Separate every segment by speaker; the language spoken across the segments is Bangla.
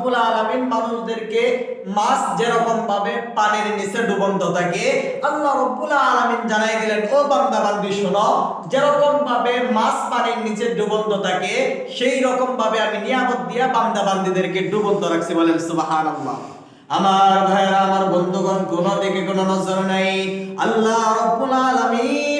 Speaker 1: রব্বুল আলামিন মানুষদেরকে মাছ যেরকম ভাবে পানির নিচে ডুবন্ত থাকে। আল্লাহ রব্বুল আলামিন জানাই দিলেন, ও বান্দা বান্দি, শোনো, যেরকম ভাবে মাছ পানির নিচে ডুবন্ত থাকে, সেই রকম ভাবে আমি নিয়ামত দিয়া বান্দা বান্দিদেরকে ডুবন্ত রাখছি। বলেন, সুবহানাল্লাহ। আমার ভাইরা আমার বন্ধুগণ, কোন দিকে কোনো নজর নাই। আল্লাহ রব্বুল আলামিন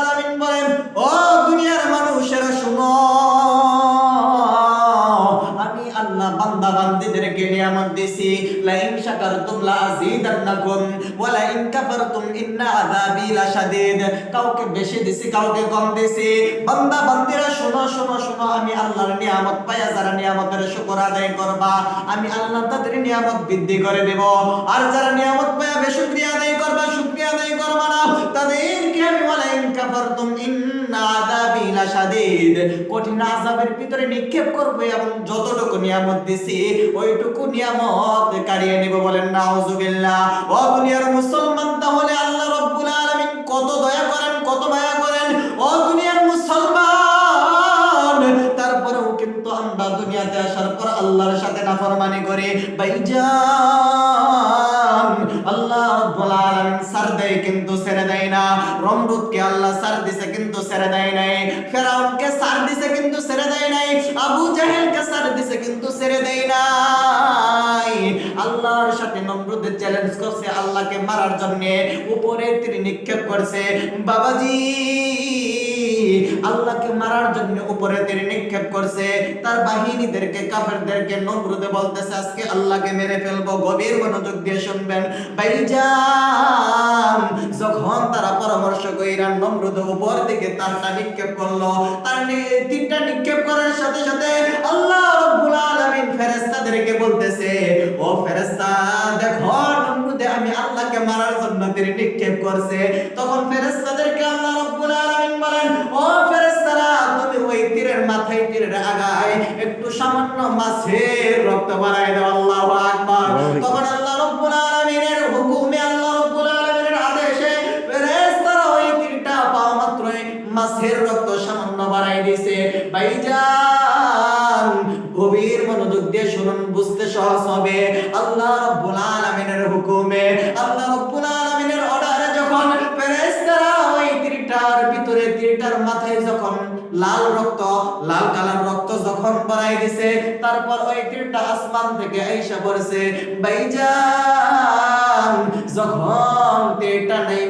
Speaker 1: নিয়ামত দিছি লা ইন শাকারতুম লা আযীদান্নাকুম ওয়া লা ইন কাফারতুম ইন্না আযাবি লাশাদীদ। কাউকে বেশি দিছি, কাউকে কম দিছি। বান্দা, বান্দিরা, শোনো শোনো শোনো, আমি আল্লাহর নিয়ামত পায়া যারা নিয়ামতের শুকর আদায় করবা, আমি আল্লাহ তাদের নিয়ামত বৃদ্ধি করে দেব। আর যারা নিয়ামত পায়া বেশুকরিয়া আদায় করবা, শুকরিয়া আদায় করবা না, তাদেরকে আমি ওয়া লা ইন কাফারতুম ইন্না কঠিন আযাবের ভিতরে নিক্ষেপ এবং যতটুকু নিয়ামত দিছি, ওইটুকু নিয়ামত কারিয়ে নিব বলেন নাউজুবিল্লাহ। ও দুনিয়ার মুসলমান, তাহলে আল্লাহ রাব্বুল আলামিন কত দয়া করেন, কত মায়া করেন? ও দুনিয়ার মুসলমান, তারপরেও কিন্তু আমরা দুনিয়াতে আসার পর আল্লাহর সাথে নাফরমানি করে। ভাইজান না রমরুদকে আল্লাহ সার দিছে, কিন্তু ছেড়ে দেয় নাই। ফেরাউনকে সার দিছে, কিন্তু ছেড়ে দেয় নাই। আবু জাহেলকে সার দিছে, কিন্তু ছেড়ে দেয় নাই। আল্লাহর সাথে নমরুদের চ্যালেঞ্জ করছে, আল্লাহকে মারার জন্য। উপরে তিনি নিক্ষেপ করছে, বাবাজি! আল্লাহকে মারার জন্য উপরে তিনি নিক্ষেপ করছে। তার বাহিনীদেরকে, কাফেরদেরকে নমরুদে বলতেছে, আজকে আল্লাহকে মেরে ফেলব, গভীর মনোযোগ দিয়ে শুনবেন। ভাইজান, যখন তারা পরামর্শ কইরা নমরুদ উপর দিকে তারটা নিক্ষেপ করল, তার তিনটা নিক্ষেপ করার সাথে সাথে আল্লাহ রাব্বুল আলামিন ফেরেশতাদেরকে বলতেছে, ও ফেরেশতা, দেখো মারার জন্য তীর নিক্ষেপ করছে। তখন ফেরেশতাদেরকে আল্লাহ রাব্বুল আলামিন বলেন ও ফেরেশতারা তুমি ওই তীরের মাথায় তীরের আগায় একটু সামান্য মাছের রক্ত বাড়ায় দাও আল্লাহু আকবার। তখন আল্লাহ রাব্বুল আলামিনের হুকুমে আল্লাহ রাব্বুল আলামিনের আদেশে ফেরেশতারা ওই তীরটা পাওয়া মাত্রই মাছের রক্ত সামান্য বাড়াই দিয়েছে। ভাইজান গভীর মনোযোগ দিয়ে শুনুন বুঝতে সহজ হবে। আল্লাহ রাব্বুল আলামিনের হুকুমে লাল রক্ত, লাল কালার রক্ত যখন পরাই দিছে, তারপর ওই তীরটা আসমান থেকে আইসা পড়েছে, বাইজান, যখন তীরটা নেই